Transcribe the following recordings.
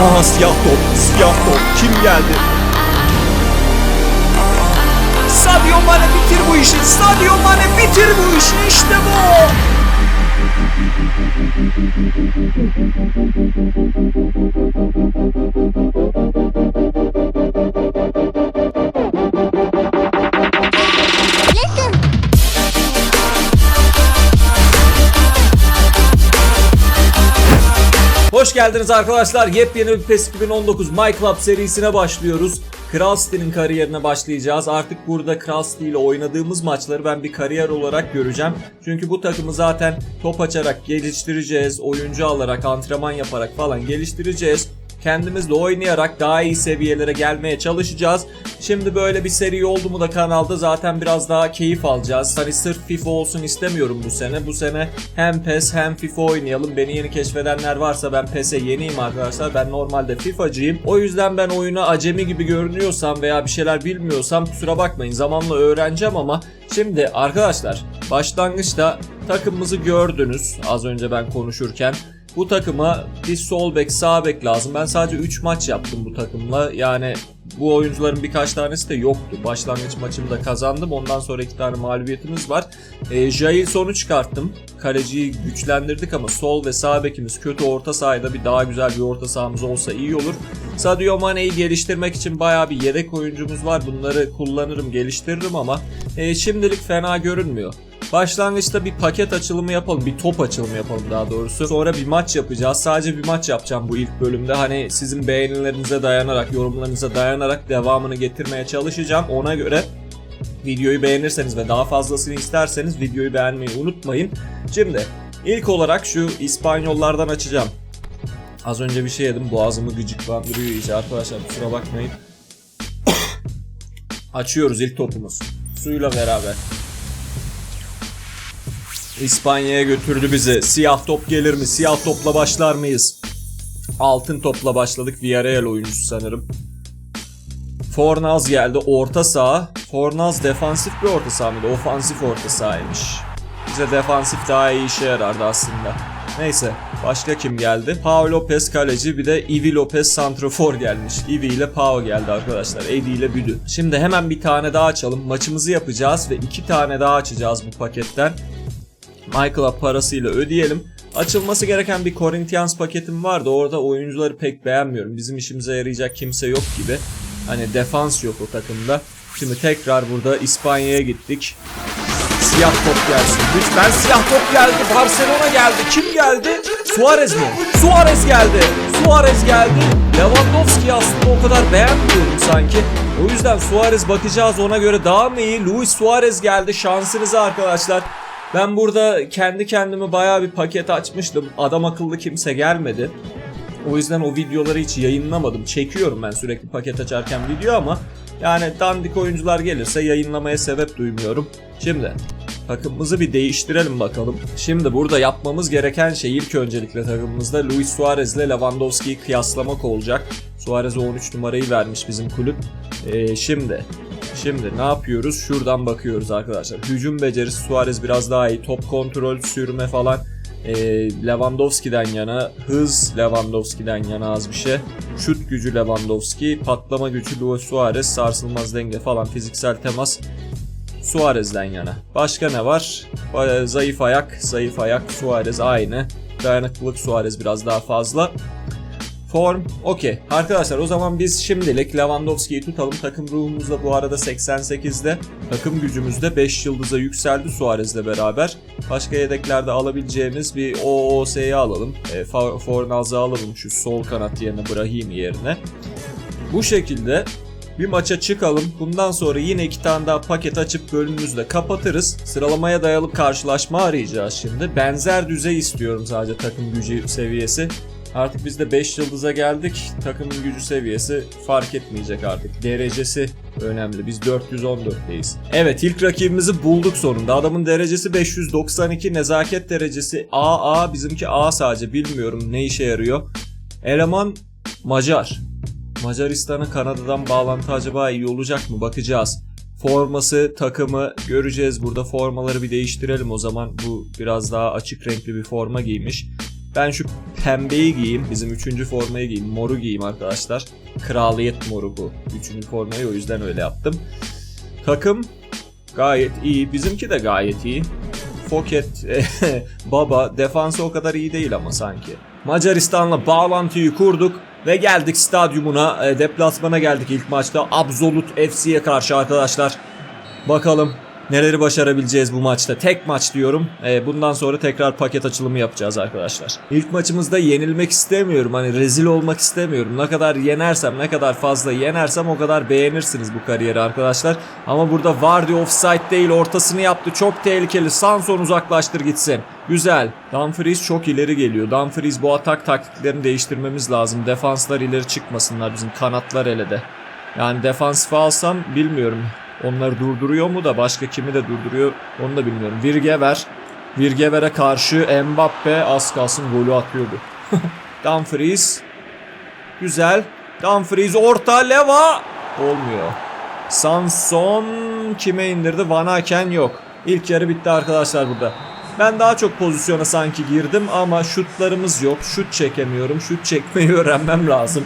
Aha siyah top, siyah top. Kim geldi? Sadio Mane bitir bu işi. Sadio Mane bitir bu işi. İşte bu. Hoş geldiniz arkadaşlar. Yepyeni bir PES 2019 My Club serisine başlıyoruz. Kral City'nin kariyerine başlayacağız. Artık burada Kral City ile oynadığımız maçları ben bir kariyer olarak göreceğim. Çünkü bu takımı zaten top açarak geliştireceğiz. Oyuncu alarak, antrenman yaparak falan geliştireceğiz. Kendimizle oynayarak daha iyi seviyelere gelmeye çalışacağız. Şimdi böyle bir seri oldu mu da kanalda zaten biraz daha keyif alacağız. Hani sırf FIFA olsun istemiyorum bu sene. Bu sene hem PES hem FIFA oynayalım. Beni yeni keşfedenler varsa ben PES'e yeniyim arkadaşlar. Ben normalde FIFA'cıyım. O yüzden ben oyunu acemi gibi görünüyorsam veya bir şeyler bilmiyorsam kusura bakmayın. Zamanla öğreneceğim ama şimdi arkadaşlar başlangıçta takımımızı gördünüz az önce ben konuşurken. Bu takıma bir sol bek sağ bek lazım. Ben sadece 3 maç yaptım bu takımla. Yani bu oyuncuların birkaç tanesi de yoktu. Başlangıç maçımda kazandım. Ondan sonra iki tane mağlubiyetimiz var. E, Jail sonu çıkarttım. Kaleciyi güçlendirdik ama sol ve sağ bekimiz kötü orta sahada bir daha güzel bir orta sahamız olsa iyi olur. Sadio Mane'yi geliştirmek için bayağı bir yedek oyuncumuz var. Bunları kullanırım, geliştiririm ama e, şimdilik fena görünmüyor. Başlangıçta bir paket açılımı yapalım. Bir top açılımı yapalım daha doğrusu. Sonra bir maç yapacağız. Sadece bir maç yapacağım bu ilk bölümde. Hani sizin beğenilerinize dayanarak, yorumlarınıza dayanarak devamını getirmeye çalışacağım. Ona göre videoyu beğenirseniz ve daha fazlasını isterseniz videoyu beğenmeyi unutmayın. Şimdi ilk olarak şu İspanyollardan açacağım. Az önce bir şey yedim. Boğazımı gıcıklandırıyor iyice arkadaşlar kusura bakmayın. Açıyoruz ilk topumuz. Suyla beraber. İspanya'ya götürdü bizi. Siyah top gelir mi? Siyah topla başlar mıyız? Altın topla başladık. Villarreal oyuncusu sanırım. Fornals geldi. Orta saha. Fornals defansif bir orta saha mıydı? Ofansif orta sahaymış. Bize defansif daha iyi işe yarardı aslında. Neyse. Başka kim geldi? Pau Lopez kaleci bir de Ivi Lopez santrafor gelmiş. Ivi ile Pau geldi arkadaşlar. Edi ile Büdü. Şimdi hemen bir tane daha açalım. Maçımızı yapacağız ve iki tane daha açacağız bu paketten. Michael'a parasıyla ödeyelim. Açılması gereken bir Corinthians paketim vardı. Orada oyuncuları pek beğenmiyorum. Bizim işimize yarayacak kimse yok gibi. Hani defans yok o takımda. Şimdi tekrar burada İspanya'ya gittik. Siyah top gelsin. Lütfen siyah top geldi. Barcelona geldi. Kim geldi? Suarez mi? Suarez geldi. Suarez geldi. Lewandowski aslında o kadar beğenmiyorum sanki. O yüzden Suarez bakacağız ona göre daha mı iyi? Luis Suarez geldi. Şansınıza arkadaşlar. Ben burada kendi kendime bayağı bir paket açmıştım. Adam akıllı kimse gelmedi. O yüzden o videoları hiç yayınlamadım. Çekiyorum ben sürekli paket açarken video ama yani dandik oyuncular gelirse yayınlamaya sebep duymuyorum. Şimdi takımımızı bir değiştirelim bakalım. Şimdi burada yapmamız gereken şey ilk öncelikle takımımızda Luis Suarez ile Lewandowski'yi kıyaslamak olacak. Suarez'e 13 numarayı vermiş bizim kulüp. Ee, şimdi Şimdi ne yapıyoruz? Şuradan bakıyoruz arkadaşlar. Hücum becerisi Suarez biraz daha iyi. Top kontrol, sürme falan e, Lewandowski'den yana. Hız Lewandowski'den yana az bir şey. Şut gücü Lewandowski. Patlama gücü Luis Suarez. Sarsılmaz denge falan. Fiziksel temas Suarez'den yana. Başka ne var? Zayıf ayak. Zayıf ayak Suarez aynı. Dayanıklılık Suarez biraz daha fazla. Form okey. Arkadaşlar o zaman biz şimdilik Lewandowski'yi tutalım. Takım ruhumuz da bu arada 88'de. Takım gücümüz de 5 yıldıza yükseldi Suarez'le beraber. Başka yedeklerde alabileceğimiz bir OOS'yi alalım. E, Fornals'ı alalım şu sol kanat yerine Brahim yerine. Bu şekilde bir maça çıkalım. Bundan sonra yine iki tane daha paket açıp bölümümüzü de kapatırız. Sıralamaya dayalı karşılaşma arayacağız şimdi. Benzer düzey istiyorum sadece takım gücü seviyesi. Artık biz de 5 yıldıza geldik. Takımın gücü seviyesi fark etmeyecek artık. Derecesi önemli. Biz 414'teyiz. Evet ilk rakibimizi bulduk sonunda. Adamın derecesi 592. Nezaket derecesi AA. Bizimki A sadece. Bilmiyorum ne işe yarıyor. Eleman Macar. Macaristan'ın Kanada'dan bağlantı acaba iyi olacak mı? Bakacağız. Forması, takımı göreceğiz burada. Formaları bir değiştirelim o zaman. Bu biraz daha açık renkli bir forma giymiş. Ben şu pembeyi giyeyim. Bizim üçüncü formayı giyeyim. Moru giyeyim arkadaşlar. Kraliyet moru bu. Üçüncü formayı o yüzden öyle yaptım. Takım gayet iyi. Bizimki de gayet iyi. Foket, Baba defansı o kadar iyi değil ama sanki. Macaristan'la bağlantıyı kurduk ve geldik stadyumuna. E, Deplasmana geldik ilk maçta. Absolut FC'ye karşı arkadaşlar. Bakalım neleri başarabileceğiz bu maçta. Tek maç diyorum. E, bundan sonra tekrar paket açılımı yapacağız arkadaşlar. İlk maçımızda yenilmek istemiyorum. Hani rezil olmak istemiyorum. Ne kadar yenersem, ne kadar fazla yenersem o kadar beğenirsiniz bu kariyeri arkadaşlar. Ama burada Vardy offside değil ortasını yaptı. Çok tehlikeli. Sanson uzaklaştır gitsin. Güzel. Dumfries çok ileri geliyor. Dumfries bu atak taktiklerini değiştirmemiz lazım. Defanslar ileri çıkmasınlar bizim kanatlar hele de. Yani defansif alsam bilmiyorum. Onları durduruyor mu da başka kimi de durduruyor onu da bilmiyorum. Virgever. Virgever'e karşı Mbappe az kalsın golü atıyordu. Dumfries. Güzel. Dumfries orta leva. Olmuyor. Sanson kime indirdi? Van Aken yok. İlk yarı bitti arkadaşlar burada. Ben daha çok pozisyona sanki girdim ama şutlarımız yok. Şut çekemiyorum. Şut çekmeyi öğrenmem lazım.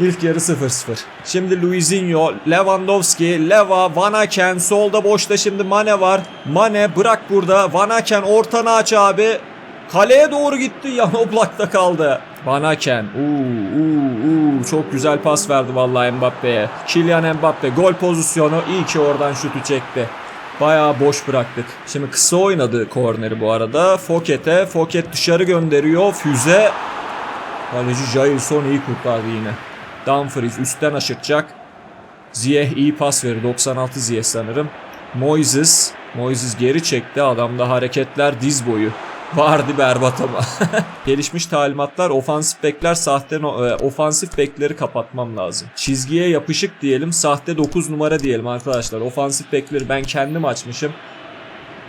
İlk yarı 0-0. Şimdi Luizinho, Lewandowski, Leva, Van Aken solda boşta şimdi Mane var. Mane bırak burada. Van Aken ortanı aç abi. Kaleye doğru gitti. Yan oblakta kaldı. Van Aken. Uuu, uuu, uuu. Çok güzel pas verdi vallahi Mbappe'ye. Kylian Mbappe gol pozisyonu. İyi ki oradan şutu çekti. Bayağı boş bıraktık. Şimdi kısa oynadı korneri bu arada. Foket'e. Foket dışarı gönderiyor. Füze. Kaleci Jailson iyi kurtardı yine. Dumfries üstten aşırtacak. Ziyeh iyi pas verir. 96 Ziyeh sanırım. Moises. Moises geri çekti. Adamda hareketler diz boyu. Vardı berbat ama. Gelişmiş talimatlar ofansif bekler sahte e, ofansif bekleri kapatmam lazım. Çizgiye yapışık diyelim sahte 9 numara diyelim arkadaşlar. Ofansif bekleri ben kendim açmışım.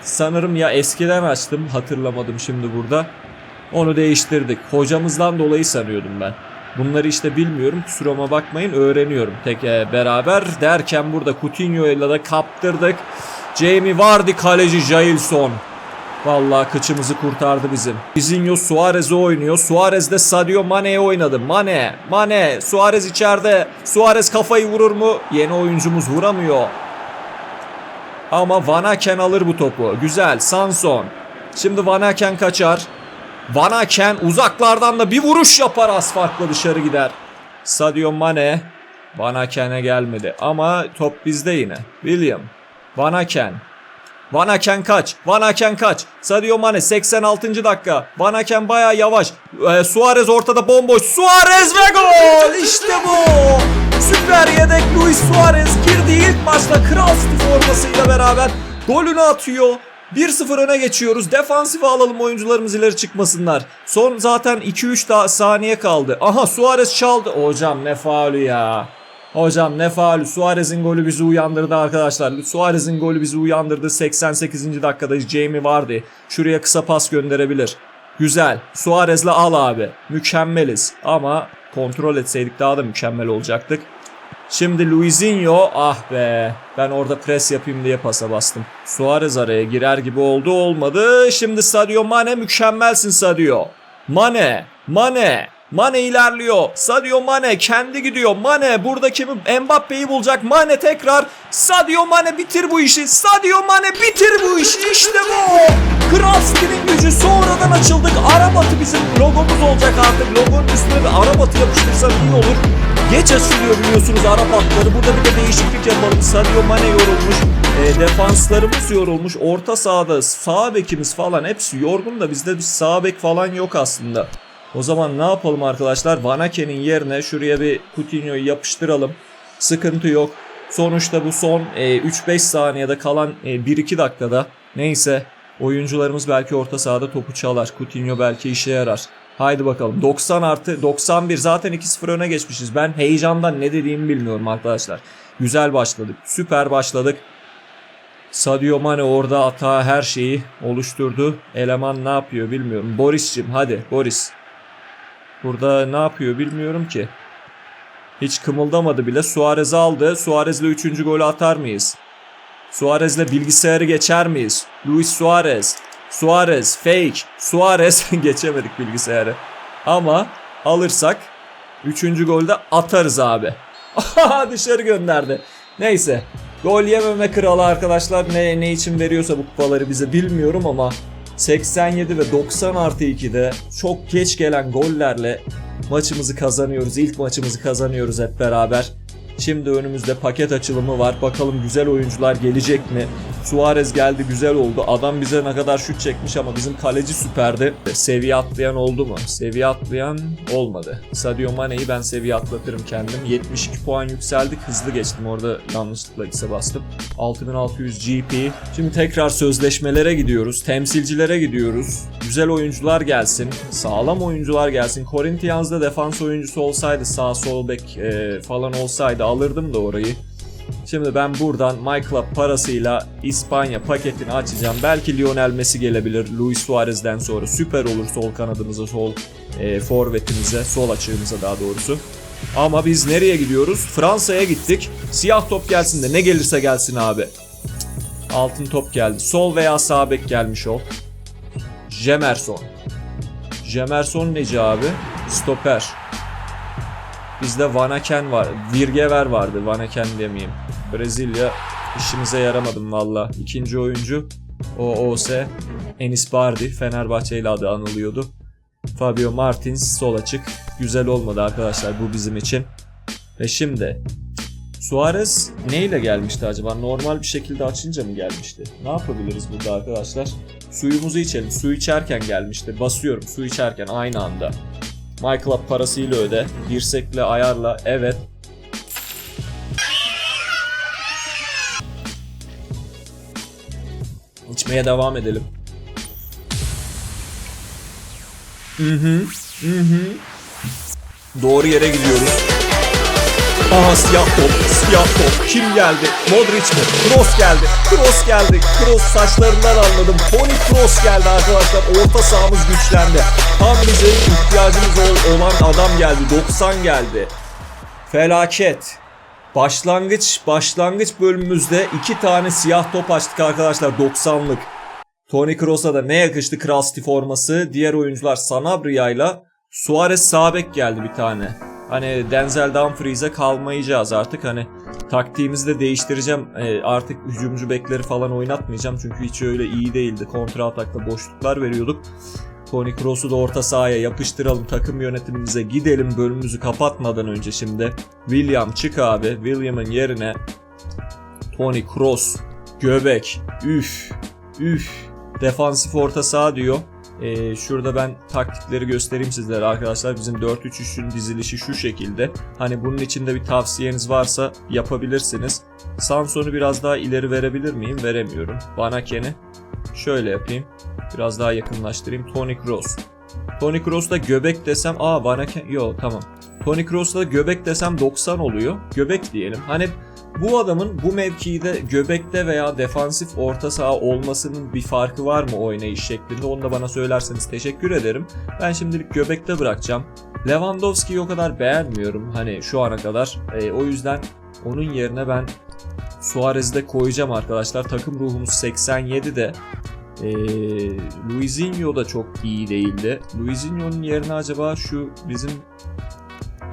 Sanırım ya eskiden açtım hatırlamadım şimdi burada. Onu değiştirdik. Hocamızdan dolayı sanıyordum ben. Bunları işte bilmiyorum kusuruma bakmayın öğreniyorum tek e, beraber derken burada Coutinho ile de kaptırdık. Jamie Vardy kaleci Jailson. Vallahi kıçımızı kurtardı bizim. Bizinho Suarez'e oynuyor. Suarez de Sadio Mane'ye oynadı. Mane, Mane, Suarez içeride. Suarez kafayı vurur mu? Yeni oyuncumuz vuramıyor. Ama Van Aken alır bu topu. Güzel. Sanson. Şimdi Van Aken kaçar. Van Aken uzaklardan da bir vuruş yapar az dışarı gider. Sadio Mane. Van Aken'e gelmedi ama top bizde yine. William. Van Aken. Van Aken kaç. Van Aken kaç. Sadio Mane 86. dakika. Van Aken baya yavaş. Ee, Suarez ortada bomboş. Suarez ve gol. İşte bu. Süper yedek Luis Suarez girdi ilk maçta City formasıyla beraber golünü atıyor. 1-0 öne geçiyoruz. Defansife alalım oyuncularımız ileri çıkmasınlar. Son zaten 2-3 daha saniye kaldı. Aha Suarez çaldı. Hocam ne faulü ya. Hocam ne faulü. Suarez'in golü bizi uyandırdı arkadaşlar. Suarez'in golü bizi uyandırdı. 88. dakikada Jamie vardı. Şuraya kısa pas gönderebilir. Güzel. Suarez'le al abi. Mükemmeliz. Ama kontrol etseydik daha da mükemmel olacaktık. Şimdi Luizinho ah be ben orada pres yapayım diye pasa bastım. Suarez araya girer gibi oldu olmadı. Şimdi Sadio Mane mükemmelsin Sadio. Mane, Mane, Mane ilerliyor. Sadio Mane kendi gidiyor. Mane burada kimi Mbappe'yi bulacak. Mane tekrar. Sadio Mane bitir bu işi. Sadio Mane bitir bu işi. İşte bu. Kral City'nin gücü sonradan açıldık. Arabatı bizim logomuz olacak artık. Logonun üstüne de Arabatı yapıştırsam iyi olur. Geç açılıyor biliyorsunuz Arap hatları. Burada bir de değişiklik yapalım. Sadio Mane yorulmuş. E, defanslarımız yorulmuş. Orta sahada sağ bekimiz falan hepsi yorgun da bizde bir sağ bek falan yok aslında. O zaman ne yapalım arkadaşlar? Van Aken'in yerine şuraya bir Coutinho'yu yapıştıralım. Sıkıntı yok. Sonuçta bu son e, 3-5 saniyede kalan e, 1-2 dakikada neyse oyuncularımız belki orta sahada topu çalar. Coutinho belki işe yarar. Haydi bakalım 90 artı 91 zaten 2-0 öne geçmişiz. Ben heyecandan ne dediğimi bilmiyorum arkadaşlar. Güzel başladık. Süper başladık. Sadio Mane orada hata her şeyi oluşturdu. Eleman ne yapıyor bilmiyorum. Boris'cim hadi Boris. Burada ne yapıyor bilmiyorum ki. Hiç kımıldamadı bile. Suarez aldı. Suarez'le 3. golü atar mıyız? Suarez'le bilgisayarı geçer miyiz? Luis Suarez. Suarez fake. Suarez geçemedik bilgisayarı. Ama alırsak 3. golde atarız abi. Dışarı gönderdi. Neyse. Gol yememe kralı arkadaşlar ne, ne için veriyorsa bu kupaları bize bilmiyorum ama 87 ve 90 artı 2'de çok geç gelen gollerle maçımızı kazanıyoruz. İlk maçımızı kazanıyoruz hep beraber. Şimdi önümüzde paket açılımı var. Bakalım güzel oyuncular gelecek mi? Suarez geldi güzel oldu. Adam bize ne kadar şut çekmiş ama bizim kaleci süperdi. Seviye atlayan oldu mu? Seviye atlayan olmadı. Sadio Mane'yi ben seviye atlatırım kendim. 72 puan yükseldik. Hızlı geçtim. Orada yanlışlıkla X'e bastım. 6600 GP. Şimdi tekrar sözleşmelere gidiyoruz. Temsilcilere gidiyoruz. Güzel oyuncular gelsin. Sağlam oyuncular gelsin. Corinthians'da defans oyuncusu olsaydı sağ sol bek e, falan olsaydı alırdım da orayı. Şimdi ben buradan My Club parasıyla İspanya paketini açacağım. Belki Lionel Messi gelebilir. Luis Suarez'den sonra süper olur sol kanadımıza, sol e, forvetimize, sol açığımıza daha doğrusu. Ama biz nereye gidiyoruz? Fransa'ya gittik. Siyah top gelsin de ne gelirse gelsin abi. Altın top geldi. Sol veya sağ bek gelmiş ol. Jemerson. Jemerson neci abi? Stoper. Bizde Vanaken var. Virgever vardı. Vanaken demeyeyim. Brezilya işimize yaramadım valla. İkinci oyuncu OOS Enis Bardi. Fenerbahçe ile adı anılıyordu. Fabio Martins sol açık. Güzel olmadı arkadaşlar bu bizim için. Ve şimdi Suarez neyle gelmişti acaba? Normal bir şekilde açınca mı gelmişti? Ne yapabiliriz burada arkadaşlar? Suyumuzu içelim. Su içerken gelmişti. Basıyorum su içerken aynı anda. My Club parasıyla öde. Dirsekle ayarla. Evet. İçmeye devam edelim. Hı hı. Hı hı. Doğru yere gidiyoruz. Aha siyah top, siyah top. Kim geldi? Modric mi? Kroos geldi. Kroos geldi. Kroos saçlarından anladım. Toni Kroos geldi arkadaşlar. Orta sahamız güçlendi. Tam bizim ihtiyacımız ol- olan adam geldi. 90 geldi. Felaket. Başlangıç başlangıç bölümümüzde iki tane siyah top açtık arkadaşlar 90'lık. Toni Kroos'a da ne yakıştı Krusty forması. Diğer oyuncular Sanabria ile Suarez sağ bek geldi bir tane. Hani Denzel Dumfries'e kalmayacağız artık. Hani taktiğimizi de değiştireceğim. Ee, artık hücumcu bekleri falan oynatmayacağım. Çünkü hiç öyle iyi değildi. Kontra atakta boşluklar veriyorduk. Toni Kroos'u da orta sahaya yapıştıralım. Takım yönetimimize gidelim. Bölümümüzü kapatmadan önce şimdi. William çık abi. William'ın yerine Toni Kroos. Göbek. Üf. Üf. Defansif orta saha diyor. Ee, şurada ben taktikleri göstereyim sizlere arkadaşlar. Bizim 4-3-3'ün dizilişi şu şekilde. Hani bunun içinde bir tavsiyeniz varsa yapabilirsiniz. Sanson'u biraz daha ileri verebilir miyim? Veremiyorum. Banaken'i şöyle yapayım. Biraz daha yakınlaştırayım. Toni Kroos. Toni Kroos'ta göbek desem aa Vanaken yok tamam. Toni Kroos'ta göbek desem 90 oluyor. Göbek diyelim. Hani bu adamın bu mevkide göbekte veya defansif orta saha olmasının bir farkı var mı oynayış şeklinde onu da bana söylerseniz teşekkür ederim. Ben şimdilik göbekte bırakacağım. Lewandowski'yi o kadar beğenmiyorum hani şu ana kadar. Ee, o yüzden onun yerine ben Suarez'i de koyacağım arkadaşlar. Takım ruhumuz 87 de ee, Luizinho da çok iyi değildi. Luizinho'nun yerine acaba şu bizim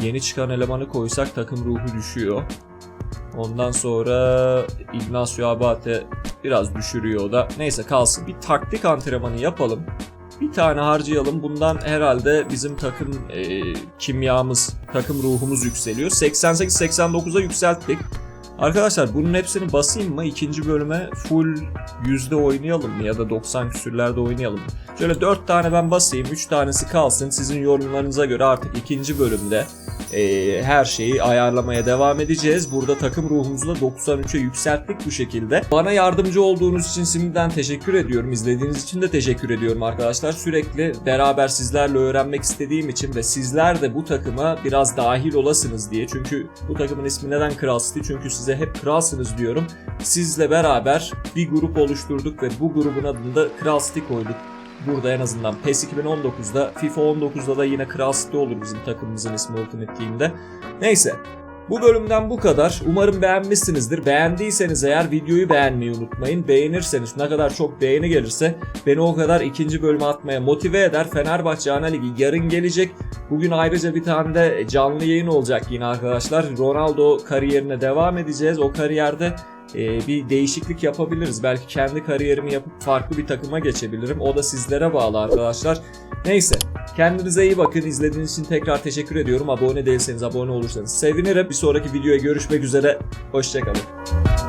yeni çıkan elemanı koysak takım ruhu düşüyor. Ondan sonra Ignacio Abate biraz düşürüyor o da. Neyse kalsın. Bir taktik antrenmanı yapalım. Bir tane harcayalım. Bundan herhalde bizim takım e, kimyamız, takım ruhumuz yükseliyor. 88-89'a yükselttik. Arkadaşlar bunun hepsini basayım mı? İkinci bölüme full yüzde oynayalım mı? Ya da 90 küsürlerde oynayalım mı? Şöyle 4 tane ben basayım. 3 tanesi kalsın. Sizin yorumlarınıza göre artık ikinci bölümde e, her şeyi ayarlamaya devam edeceğiz. Burada takım ruhumuzu da 93'e yükselttik bu şekilde. Bana yardımcı olduğunuz için şimdiden teşekkür ediyorum. İzlediğiniz için de teşekkür ediyorum arkadaşlar. Sürekli beraber sizlerle öğrenmek istediğim için ve sizler de bu takıma biraz dahil olasınız diye. Çünkü bu takımın ismi neden Kral City? Çünkü size hep kralsınız diyorum. Sizle beraber bir grup oluşturduk ve bu grubun adını da Kral City koyduk. Burada en azından PES 2019'da, FIFA 19'da da yine Kral City olur bizim takımımızın ismi Ultimate Team'de. Neyse. Bu bölümden bu kadar. Umarım beğenmişsinizdir. Beğendiyseniz eğer videoyu beğenmeyi unutmayın. Beğenirseniz ne kadar çok beğeni gelirse beni o kadar ikinci bölüme atmaya motive eder. Fenerbahçe Ana Ligi yarın gelecek. Bugün ayrıca bir tane de canlı yayın olacak yine arkadaşlar. Ronaldo kariyerine devam edeceğiz. O kariyerde e, bir değişiklik yapabiliriz. Belki kendi kariyerimi yapıp farklı bir takıma geçebilirim. O da sizlere bağlı arkadaşlar. Neyse kendinize iyi bakın. İzlediğiniz için tekrar teşekkür ediyorum. Abone değilseniz abone olursanız sevinirim. Bir sonraki videoya görüşmek üzere. Hoşçakalın.